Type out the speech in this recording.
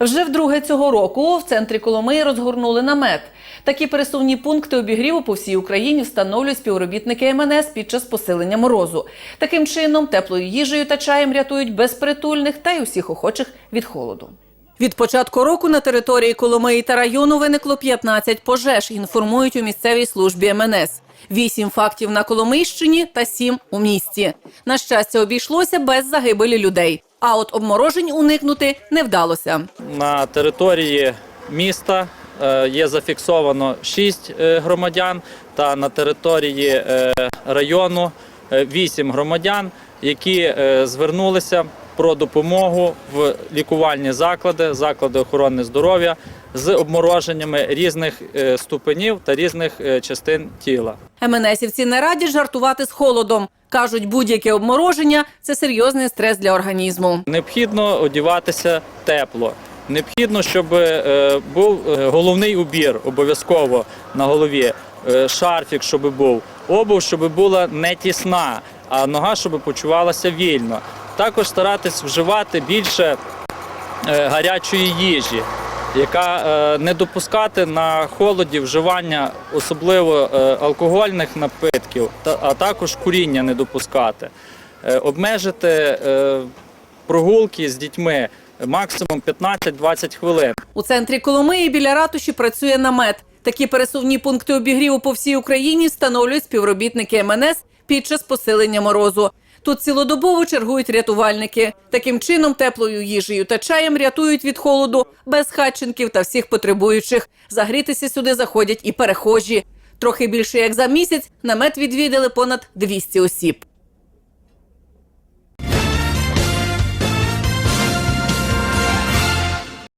Вже вдруге цього року в центрі Коломиї розгорнули намет. Такі пересувні пункти обігріву по всій Україні встановлюють співробітники МНС під час посилення морозу. Таким чином, теплою їжею та чаєм рятують безпритульних та й усіх охочих від холоду. Від початку року на території Коломиї та району виникло 15 пожеж, інформують у місцевій службі МНС. Вісім фактів на Коломийщині та сім у місті. На щастя, обійшлося без загибелі людей. А от обморожень уникнути не вдалося. На території міста е, є зафіксовано 6 громадян, та на території е, району 8 громадян, які е, звернулися про допомогу в лікувальні заклади, заклади охорони здоров'я з обмороженнями різних е, ступенів та різних е, частин тіла. МНСівці не раді жартувати з холодом. Кажуть, будь-яке обмороження це серйозний стрес для організму. Необхідно одягатися тепло. Необхідно, щоб е, був головний убір обов'язково на голові, шарфік, щоб був, обув, щоб була не тісна, а нога, щоб почувалася вільно. Також старатись вживати більше е, гарячої їжі, яка е, не допускати на холоді вживання особливо е, алкогольних напитків, а також куріння не допускати. Обмежити прогулки з дітьми максимум 15-20 хвилин. У центрі Коломиї біля ратуші працює намет. Такі пересувні пункти обігріву по всій Україні встановлюють співробітники МНС під час посилення морозу. Тут цілодобово чергують рятувальники. Таким чином, теплою їжею та чаєм рятують від холоду безхатченків та всіх потребуючих. Загрітися сюди заходять і перехожі. Трохи більше як за місяць намет відвідали понад 200 осіб.